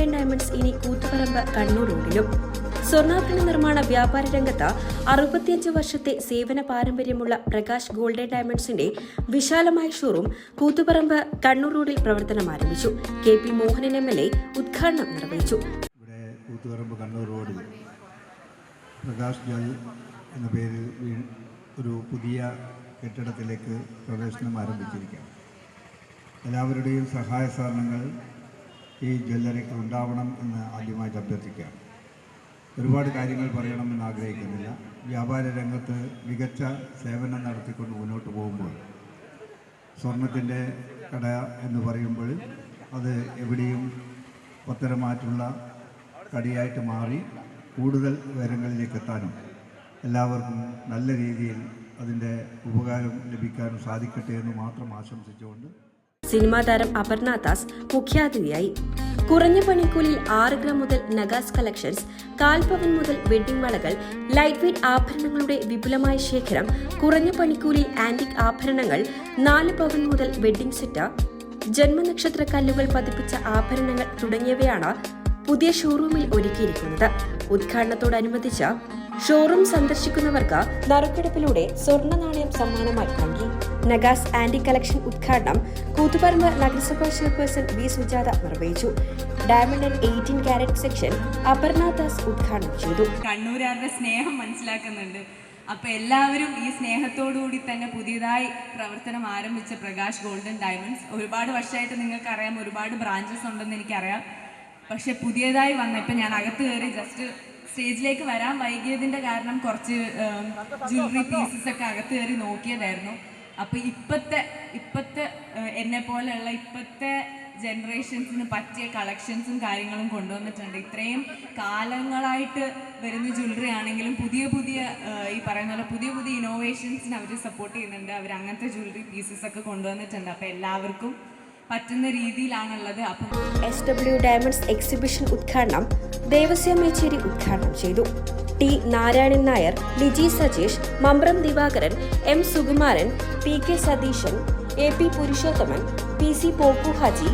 Golden diamonds ഇനി കൂത്തുപറമ്പ് കണ്ണൂർ റോഡിലും. സ്വർണാഭരണ നിർമ്മാണ വ്യാപാര രംഗത്ത് അറുപത്തിയഞ്ച് വർഷത്തെ സേവന പാരമ്പര്യമുള്ള പ്രകാശ് ഗോൾഡൻ ഡയമണ്ട്സിന്റെ വിശാലമായ ഷോറൂം കൂത്തുപറമ്പ് കണ്ണൂർ റോഡിൽ പ്രവർത്തനം ആരംഭിച്ചു. K P Mohanan M L A ഉദ്ഘാടനം നിർവഹിച്ചു. ഇവിടെ കൂത്തുപറമ്പ് കണ്ണൂർ റോഡിൽ പ്രകാശ് എന്ന പേരിൽ ഒരു പുതിയ കെട്ടിടത്തിലേക്ക് പ്രവേശനം ആരംഭിച്ചിരിക്കുകയാണ്. എല്ലാവരുടെയും സഹായ സഹകരണങ്ങൾ ഈ ജ്വല്ലറിക്ക് ഉണ്ടാവണം എന്ന് ആദ്യമായിട്ട് അഭ്യർത്ഥിക്കാം ഒരുപാട് കാര്യങ്ങൾ പറയണമെന്ന് ആഗ്രഹിക്കുന്നില്ല. വ്യാപാര രംഗത്ത് മികച്ച സേവനം നടത്തിക്കൊണ്ട് മുന്നോട്ട് പോകുമ്പോൾ സ്വർണത്തിന്റെ കട എന്ന് പറയുമ്പോൾ അത് എവിടെയും പത്തരമാറ്റുള്ള കടിയായിട്ട് മാറി കൂടുതൽ ഉയരങ്ങളിലേക്ക് എത്താനും എല്ലാവർക്കും നല്ല രീതിയിൽ അതിന്റെ ഉപകാരം ലഭിക്കാനും സാധിക്കട്ടെ എന്ന് മാത്രം ആശംസിച്ചുകൊണ്ട് സിനിമാ താരം അപർണ ദാസ് മുഖ്യാതിഥിയായി കുറഞ്ഞ പണിക്കൂലിൽ ആറ് ഗ്രാം മുതൽ നഗാസ് കളക്ഷൻസ് കാൽപവൻ മുതൽ വെഡ്ഡിംഗ് വളകൾ ലൈറ്റ് വെയ്റ്റ് ആഭരണങ്ങളുടെ വിപുലമായ ശേഖരം കുറഞ്ഞ പണിക്കൂലിൽ ആന്റിക് ആഭരണങ്ങൾ നാല് പവൻ മുതൽ വെഡ്ഡിംഗ് സെറ്റ് ജന്മനക്ഷത്ര കല്ലുകൾ പതിപ്പിച്ച ആഭരണങ്ങൾ തുടങ്ങിയവയാണ് പുതിയ ഷോറൂമിൽ ഒരുക്കിയിരിക്കുന്നത്. ഉദ്ഘാടനത്തോടനുബന്ധിച്ച് ഷോറൂം സന്ദർശിക്കുന്നവർക്ക് നറുക്കെടുപ്പിലൂടെ സ്വർണ നാണയം സമ്മാനമായി നൽകി. നഗാസ് ആന്റി കളക്ഷൻ ഉദ്ഘാടനം കൂത്തുപറമ്പ് നഗരസഭാ ചെയർപേഴ്സൺ വി. സുജാത നിർവഹിച്ചു. Diamond and eighteen carat section Aparna Das ഉദ്ഘാടനം ചെയ്തു. കണ്ണൂരാരുടെ സ്നേഹം മനസ്സിലാക്കുന്നുണ്ട്. അപ്പൊ എല്ലാവരും ഈ സ്നേഹത്തോടുകൂടി തന്നെ പുതിയതായി പ്രവർത്തനം ആരംഭിച്ച പ്രകാശ് ഗോൾഡൻ ഡയമണ്ട്സ്. ഒരുപാട് വർഷമായിട്ട് നിങ്ങൾക്കറിയാം ഒരുപാട് ബ്രാഞ്ചസ് ഉണ്ടെന്ന് എനിക്കറിയാം. പക്ഷെ പുതിയതായി വന്ന ഇപ്പൊ ഞാൻ അകത്ത് കയറി ജസ്റ്റ് സ്റ്റേജിലേക്ക് വരാൻ വൈകിയതിന്റെ കാരണം കുറച്ച് ജ്വല്ലറി പീസസ് ഒക്കെ അകത്ത് കയറി നോക്കിയതായിരുന്നു. അപ്പൊ ഇപ്പത്തെ ഇപ്പത്തെ എന്നെ പോലെയുള്ള ഇപ്പത്തെ ജനറേഷൻസിന് പറ്റിയ കളക്ഷൻസും കാര്യങ്ങളും കൊണ്ടുവന്നിട്ടുണ്ട്. ഇത്രയും കാലങ്ങളായിട്ട് വരുന്ന ജ്വല്ലറി ആണെങ്കിലും പുതിയ പുതിയ ഈ പറയുന്ന പോലെ പുതിയ പുതിയ ഇന്നോവേഷൻസിന് അവർ സപ്പോർട്ട് ചെയ്യുന്നുണ്ട്. അവർ അങ്ങനത്തെ ജ്വല്ലറി പീസസ് ഒക്കെ കൊണ്ടുവന്നിട്ടുണ്ട്. അപ്പോൾ എല്ലാവർക്കും പറ്റുന്ന രീതിയിലാണുള്ളത്. അപ്പം എസ് ഡബ്ല്യു ഡയമണ്ട്സ് എക്സിബിഷൻ ഉദ്ഘാടനം ദേവസ്വം മേച്ചേരി ഉദ്ഘാടനം ചെയ്തു. T Narayanan Nair Liji Sajesh Mambram Divakaran M Sukumaran P K Satheesan A P Purushothaman P C Poppu Haji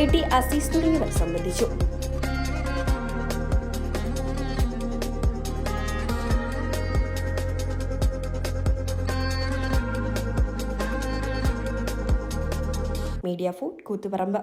A T Azeez തുടങ്ങിയവർ സംബന്ധിച്ചു. Media food Koothuparamba